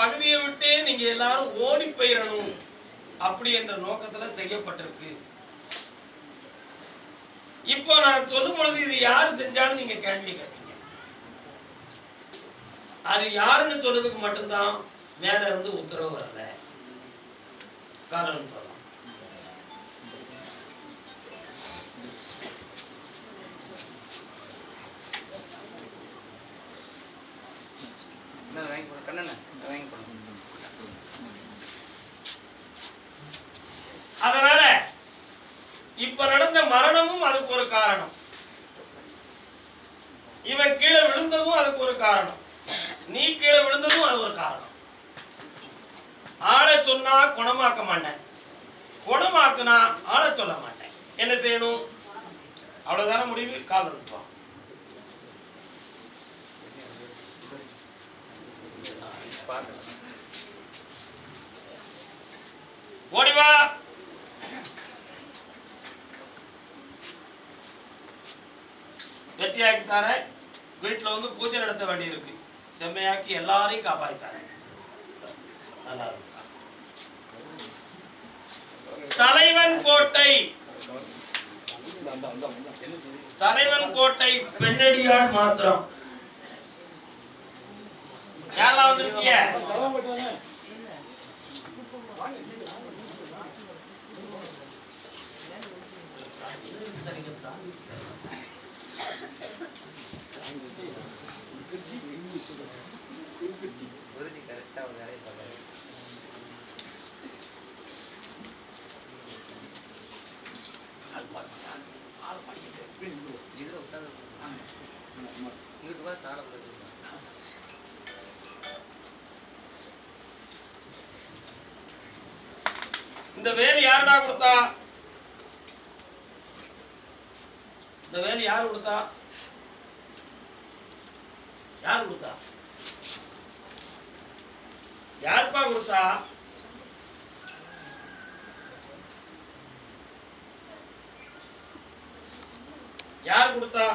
பகுதியை விட்டு நீங்க எல்லாரும் ஓடி போயிடணும் அப்படி என்ற நோக்கத்துல செய்யப்பட்டிருக்கு. இப்போ நான் சொல்லும் பொழுது இது யாரு செஞ்சாலும் நீங்க கேள்வி கேட்பீங்க. அது யாருன்னு சொல்றதுக்கு மட்டும்தான் மேல இருந்து உத்தரவு வரல. காரணம் என்ன வாங்கி போடு வாங்கி போடு அதனால இப்ப நடந்த மரணமும் அதுக்கு ஒரு காரணம். இவன் கீழே விழுந்ததும் அதுக்கு ஒரு காரணம். நீ கீழே விழுந்ததும் அது ஒரு காரணம். ஆளை சொன்னா குணமாக்க மாட்டேன். குணமாக்குனா ஆளை சொல்ல மாட்டேன். என்ன செய்யணும்? அவ்வளவுதான முடிவு? கால் பார்க்கலாம் ஓடி வா. வெட்டியாக்கி வீட்டில் வந்து பூஜை நடத்த வேண்டியிருக்கு. செம்மையாக்கி எல்லாரையும் காப்பாற்றி தரேன். நல்லா இருக்கும் தலைவன் கோட்டை. தலைவன் கோட்டை பெண்ணடியால் மாத்திரம். யாரெல்லாம் வந்திருக்கீங்க? இதில் உட்காந்து இங்கிட்டு வா சாலை இந்த வேலி யாருடா கொடுத்தா? இந்த வேலி யார் கொடுத்தா? யார் கொடுத்தா? யாருப்பா கொடுத்தா? யார் கொடுத்தா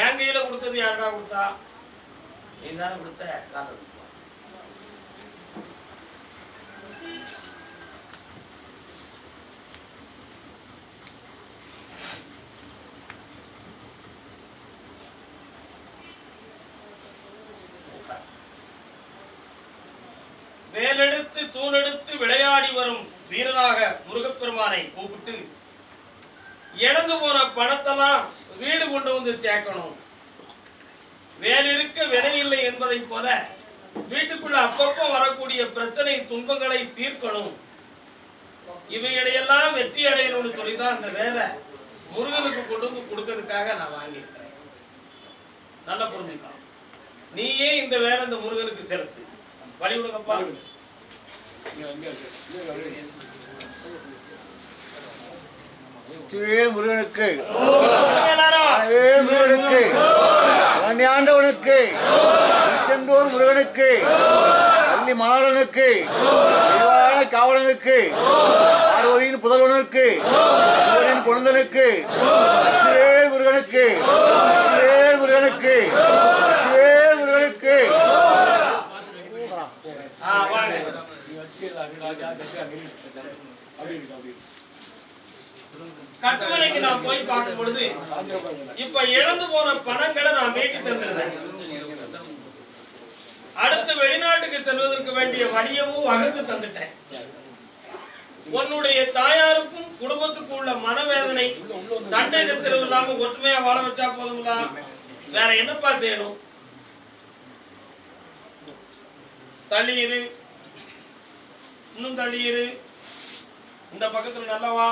என் கையில கொடுத்தது யாருடா கொடுத்தா? நீ தானே கொடுத்த. காட்டுறது வேலெடுத்து தூளெடுத்து விளையாடி வரும் வீரனாக முருகப்பெருமானை கூப்பிட்டு இழந்து போன பணத்தெல்லாம் வீடு கொண்டு வந்து சேர்க்கணும். வேலிருக்க விலை இல்லை என்பதைப் போல வீட்டுக்குள்ள அப்பப்போ வரக்கூடிய பிரச்சனை துன்பங்களை தீர்க்கணும். இவைகளையெல்லாம் வெற்றி அடையணும்னு சொல்லி தான் அந்த வேலை முருகனுக்கு கொண்டு வந்து கொடுக்கறதுக்காக நான் வாங்கியிருக்கிறேன். நல்லா புரிஞ்சுக்கலாம் நீயே இந்த வேலை இந்த முருகனுக்கு செலுத்து. வழி விடுங்கப்பா. வேல் முருகனுக்கு. வேல் முருகனுக்கு திருச்செந்தூர் முருகனுக்கு பள்ளி மாணவனுக்கு காவலனுக்கு பார்வதியின் புதல்வனுக்கு சிவனின் குழந்தனுக்கு வேல் முருகனுக்கு வேல் முருகனுக்கு வேல் முருகனுக்கு ஆ, வாங்க. கட்டுமனைக்கு நான் போய் பார்க்கும் பொழுது இப்ப இழந்து போன பணங்களை நான் மீட்டு தந்திருந்தேன். அடுத்து வெளிநாட்டுக்கு செல்வதற்கு வேண்டிய வணியமும் வகுத்து தந்துட்டேன். உன்னுடைய தாயாருக்கும் குடும்பத்துக்கும் உள்ள மனவேதனை சண்டை சச்சரவு இல்லாம ஒற்றுமையா வாழ வச்சா போதுங்களா? வேற என்னப்பா செய்யணும்? தள்ளியிரு. இன்னும் தள்ளியிரு. இந்த பக்கத்துல நல்லவா?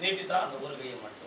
நீட்டித்தான் அந்த ஒரு கையை மட்டும்.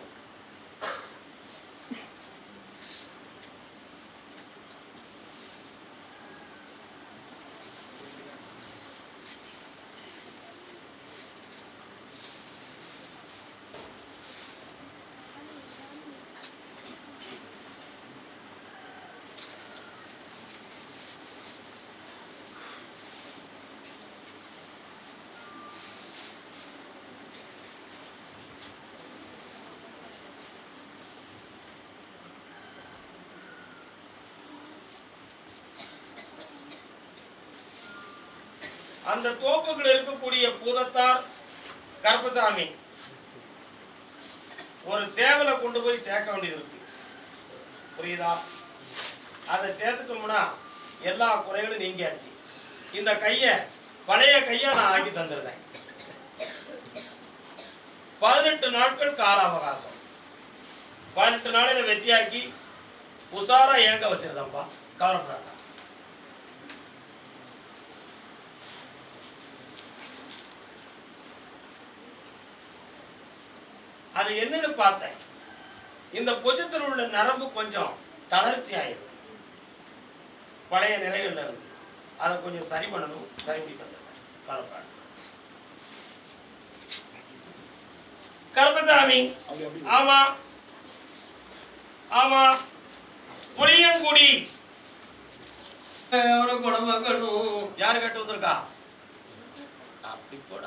அந்த தோப்புகள் இருக்கக்கூடிய பூதத்தார் கருப்பசாமி ஒரு சேவலை கொண்டு போய் சேர்க்க வேண்டியது இருக்கு. புரியுதா? அதை சேர்த்துட்டோம்னா எல்லா குறைகளும் நீங்கியாச்சு. இந்த கையை பழைய கையை நான் ஆக்கி தந்துருந்தேன். பதினெட்டு நாட்கள் கால அவகாசம். பதினெட்டு நாள் வெட்டியாக்கி உசாரா ஏங்க வச்சிருந்தப்பா கவலைப்படாத. அது என்னன்னு பார்த்தேன். இந்த புஜத்தில் உள்ள நரம்பு கொஞ்சம் தளர்ச்சி ஆயிடும் பழைய நிலைகள்ல இருந்து. அதை கொஞ்சம் சரி பண்ணணும் சரி பண்ணி கவலைப்படாத கருப்பசாமி ஆமா. ஆமா. புளியங்குடி. அவனை குணமாக்கணும் யாரு கேட்டு வந்திருக்கா? அப்படி கூட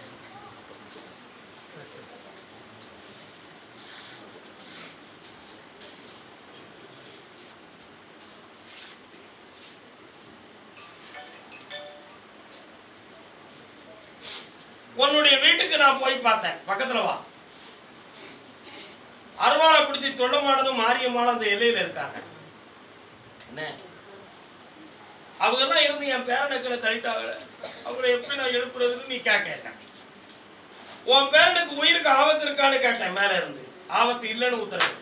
உன்னுடைய வீட்டுக்கு நான் போய் பார்த்தேன். பக்கத்தில் வா. அருவாளை பிடிச்சி சொல்லமானதும் மாரியம்மாளும் அந்த எல்லையில இருக்காங்க. என்ன? அவங்க எல்லாம் இருந்து என் பேரனுக்களை தள்ளிட்டாங்க அவங்கள எப்படி நான் எழுப்புறதுன்னு நீ கேட்க உன் பேரனுக்கு உயிருக்கு ஆபத்து இருக்கான்னு கேட்டேன் மேல இருந்து. ஆபத்து இல்லைன்னு உத்தரவு.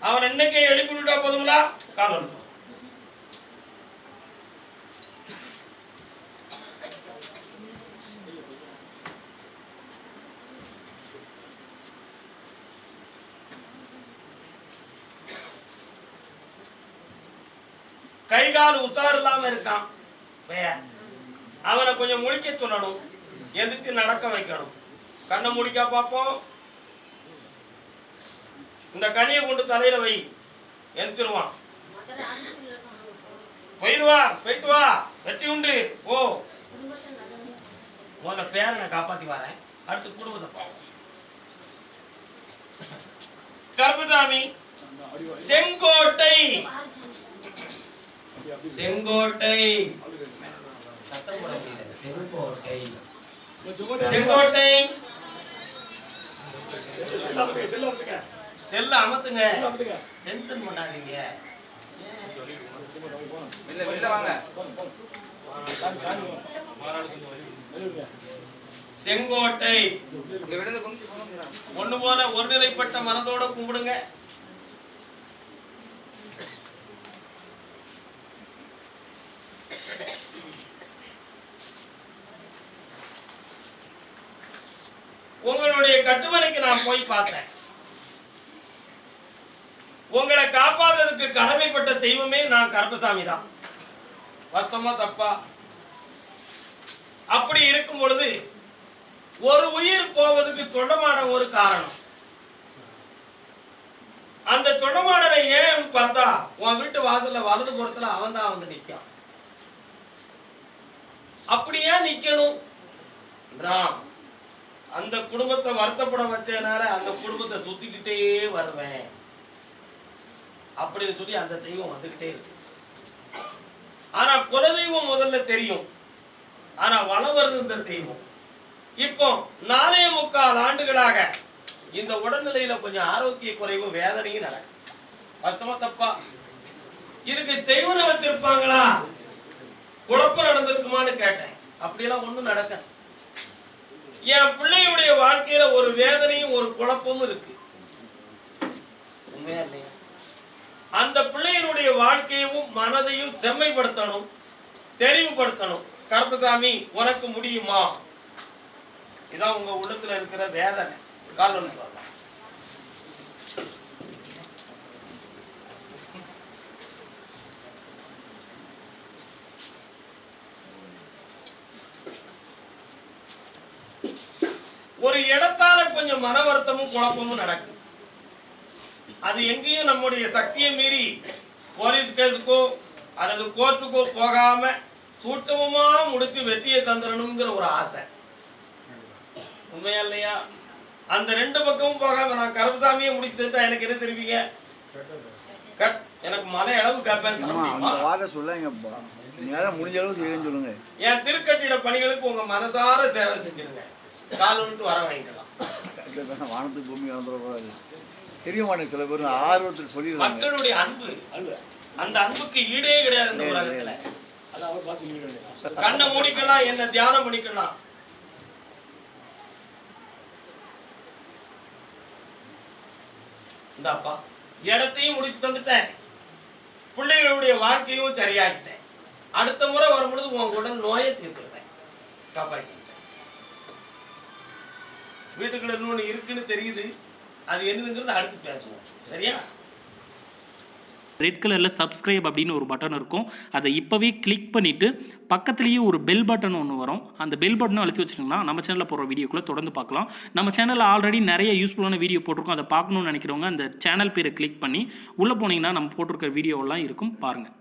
அவன் என்னைக்கே எழுப்பி விட்டா போதுங்களா காலம் கை கால் உசார் இல்லாம இருக்கான். அவனை கொஞ்சம் முழிக்க சொல்லணும். எதிர்த்து நடக்க வைக்கணும். கண்ணை முடிக்கா பார்ப்போம். இந்த கனியை கொண்டு தலையில வை. எந்திரிச்சிருவான். போயிட்டு வா போயிட்டு வா. வெட்டி உண்டு. ஓ முதல்ல பேரனை காப்பாத்தி வரேன். அடுத்து குடும்பத்தை பார்ப்போம். கருப்பசாமி செங்கோட்டை. செங்கோட்டை. சத்தம் போட முடியல. செங்கோட்டை. செங்கோட்டை. செல்ல அமத்துங்க. டென்ஷன் பண்ணாதீங்க. வெளில வெளில வாங்க. செங்கோட்டை. ஒண்ணு போல ஒருநிலைப்பட்ட மனதோட கும்பிடுங்க. உங்களுடைய கட்டுமனைக்கு நான் போய் பார்த்தேன். உங்களை காப்பாத்துறதுக்கு கடமைப்பட்ட தெய்வமே நான் கருப்பசாமி தான். வாஸ்தவமா தப்பா? அப்படி இருக்கும் பொழுது ஒரு உயிர் போவதுக்கு சொல்லமான ஒரு காரணம். அந்த சொல்லமாடனை ஏன் பார்த்தா உன் வீட்டு வாசல்ல வலது புறத்துல அவன் தான் வந்து நிற்கான் அப்படி ஏன் நிக்கணும்? ராம் அந்த குடும்பத்தை வருத்தப்பட வச்சனால அந்த குடும்பத்தை சுத்திக்கிட்டே வருவேன். அப்படின்னு சொல்லி அந்த தெய்வம் வந்துகிட்டே இருக்கு. ஆனா குலதெய்வம் முதல்ல தெரியும். ஆனா வளவருது வருது இந்த தெய்வம். இப்போ நாலே முக்கால் ஆண்டுகளாக இந்த உடல்நிலையில கொஞ்சம் ஆரோக்கிய குறைவும் வேதனையும் நடக்கும் வாஸ்தவமா தப்பா? இதுக்கு செய்வன வச்சிருப்பாங்களா? குழப்பம் நடந்திருக்குமான்னு கேட்டேன். அப்படியெல்லாம் ஒண்ணும் நடக்காது. என் பிள்ளையுடைய வாழ்க்கையில ஒரு வேதனையும் ஒரு குழப்பமும் இருக்கு. அந்த பிள்ளையினுடைய வாழ்க்கையவும் மனதையும் செம்மைப்படுத்தணும் தெளிவுபடுத்தணும். கருப்பசாமி உனக்கு முடியுமா? இதான் உங்க உள்ளத்துல இருக்கிற வேதனை. கால் ஒரு இடத்தால கொஞ்சம் மன வருத்தமும் குழப்பமும் நடக்கும். அது எங்கேயும் நம்முடைய சக்தியை மீறி போலீஸ் கேஸுக்கோ அல்லது கோர்ட்டுக்கோ போகாம சூட்சமமா முடிச்சு வெற்றியை தந்துடணுங்கிற ஒரு ஆசை. உண்மையா இல்லையா? அந்த ரெண்டு பக்கமும் போகாம நான் கருப்பசாமியை முடிச்சு தந்துட்டா எனக்கு என்ன தெரிவிங்க? கட். எனக்கு மன அளவு கேட்பேன் முடிஞ்ச அளவு செய்யறேன்னு சொல்லுங்க. என் திருக்கட்டிட பணிகளுக்கு உங்க மனசார சேவை செஞ்சிருங்க. கால் விட்டு வர வாங்கிக்கலாம். அதுதான் வானத்துக்கு பூமி தெரிய சில பேர் ஆர்வத்தில் சொல்லிடுறாங்க. மக்களுடைய அன்பு அந்த அன்புக்கு ஈடே கிடையாது இந்த உலகத்துல. கண்ணை மூடிக்கலாம் என்ன தியானம் பண்ணிக்கலாம். இந்தாப்பா இடத்தையும் முடிச்சு தந்துட்டேன். பிள்ளைகளுடைய வாழ்க்கையும் சரியாக்கிட்டேன் அடுத்த முறை வரும்பொழுது உன் உடல் நோயை தீர்த்துருந்தேன் காப்பாற்றிட்டேன் வீட்டுக்குள்ள இன்னொன்று இருக்குன்னு தெரியுது. அது என்னதுங்கிறது அடுத்து பேசுவோம். சரியா? ரெட் கலரில் சப்ஸ்கிரைப் அப்படின்னு ஒரு பட்டன் இருக்கும். அதை இப்போவே கிளிக் பண்ணிவிட்டு பக்கத்துலேயே ஒரு பெல் பட்டன் ஒன்று வரும். அந்த பெல் பட்டனும் அழுத்தி வச்சுருங்கன்னா நம்ம சேனலில் போகிற வீடியோக்குள்ளே தொடர்ந்து பார்க்கலாம். நம்ம சேனலில் ஆல்ரெடி நிறைய யூஸ்ஃபுல்லான வீடியோ போட்டிருக்கோம். அதை பார்க்கணும்னு நினைக்கிறவங்க அந்த சேனல் பேரை கிளிக் பண்ணி உள்ளே போனீங்கன்னா நம்ம போட்டிருக்க வீடியோவெல்லாம் இருக்கும். பாருங்கள்